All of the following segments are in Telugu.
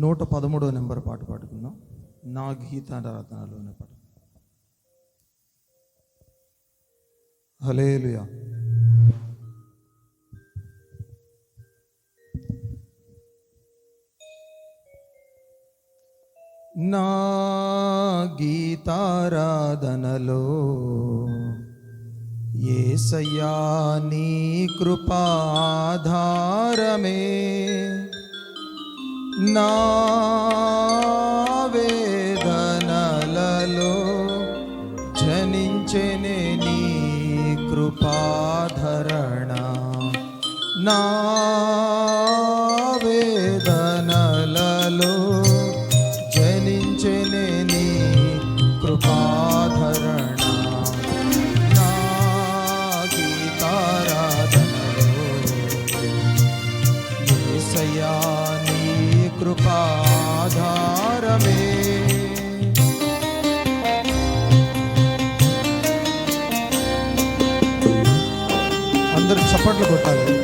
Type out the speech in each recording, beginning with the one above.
నూట పదమూడో నెంబర్ పాట పాడుకుందాం. నా గీత రత్నాలోనే పాట. హలేలుయా నా గీతారాధనలో ఏసయ్యా నీ కృపాధారమే. నా వేదనలలో జనించెనే నీ కృపాధరణ. నా কে ভোটটা দেয়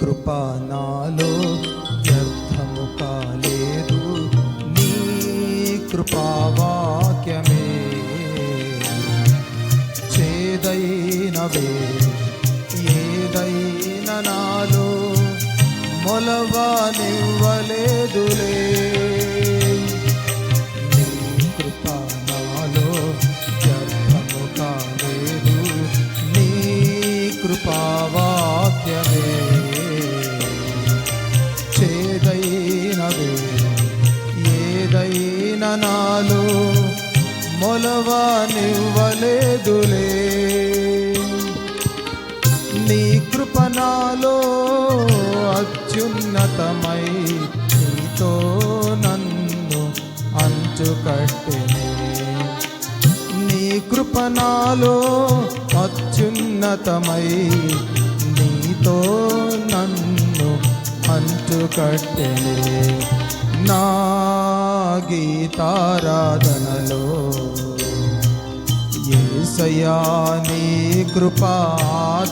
కృప నాలో వ్యర్థము కాలేదు. నీ కృపావాక్యమే చేదైనవే ఏదైన నాలో మొలవా నివ్వలేదులే కృపావాక్యమే అత్యున్నతమై నీతో నన్ను అంచుకట్టెనే నీ కృప అత్యున్నతమై నీతో నన్ను అంటుకట్టెనే నా గీతారాధనలో ఏసయ్యా నీ కృపాధారమే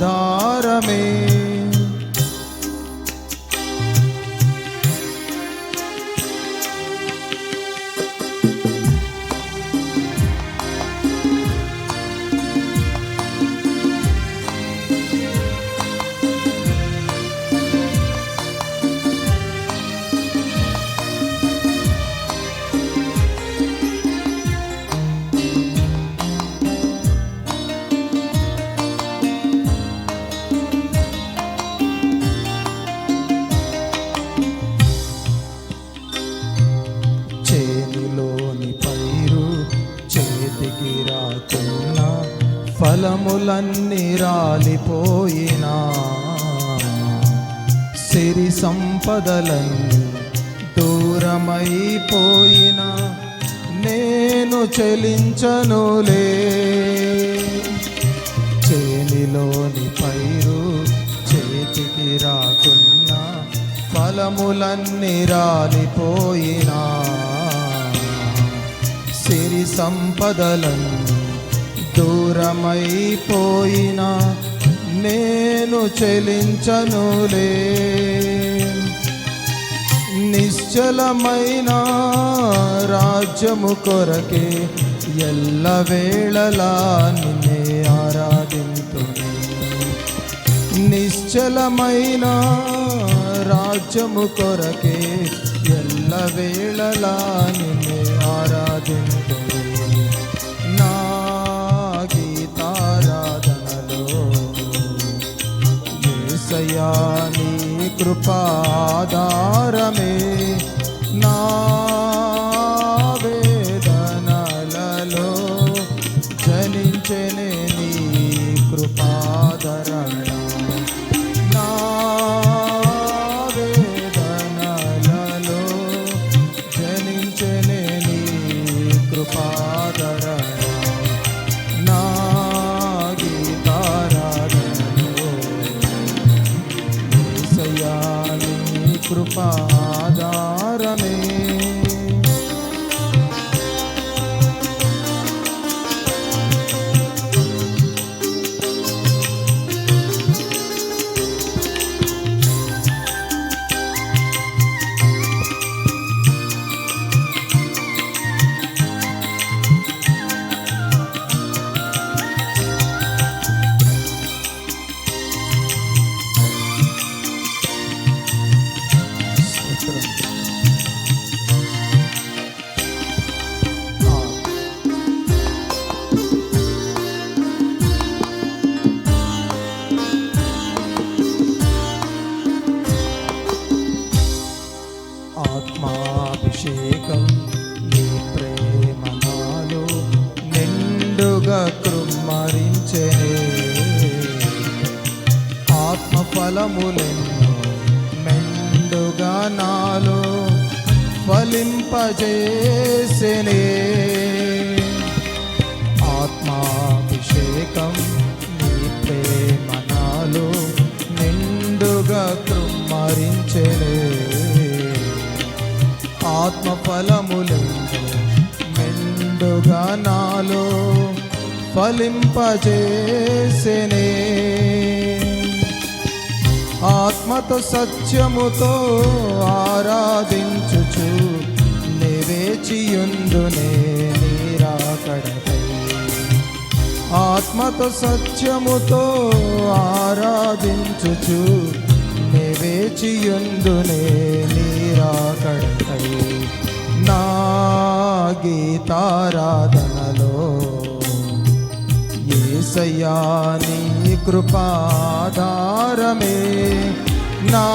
ఫలములన్నీ రాలిపోయినా. సిరి సంపదలన్నీ దూరమైపోయినా. నేను చెలించనులే చేనిలోని పైరు చేతికి రాకున్నా ఫలములన్నీ రాలిపోయినా. సిరి సంపదలన్నీ దూరమైపోయినా నేను చెలించనులే నిశ్చలమైన రాజ్యము కొరకే ఎల్లవేళలా నిన్నే ఆరాధింతునే. నిశ్చలమైన రాజ్యము కొరకే ఎల్లవేళలా నిన్నే ఆరాధింతునే. నీ కృపాధారమే కృపాధారమే ఆత్మాభిషేకం నీ ప్రేమ నాలో నిండుగా కృమ్మరించెనే. ఆత్మఫలములెన్నో మెండుగా నాలో ఫలింపజేసెనే ఆత్మాభిషేకం నీ మనాలు నాలో నిండుగా కృమ్మరించెనే ఆత్మఫలములెందు నిండుగా నాలో ఫలింపజేసెనే. ఆత్మతో సత్యముతో ఆరాధించు నివేచియుందునే నీరాకడపై ఆత్మతో సత్యముతో ఆరాధించుచు నివేచియుందునే నీరాకడపై నా గీతారాధనలో ఏసయ్యా నీ కృపాధారమే. నా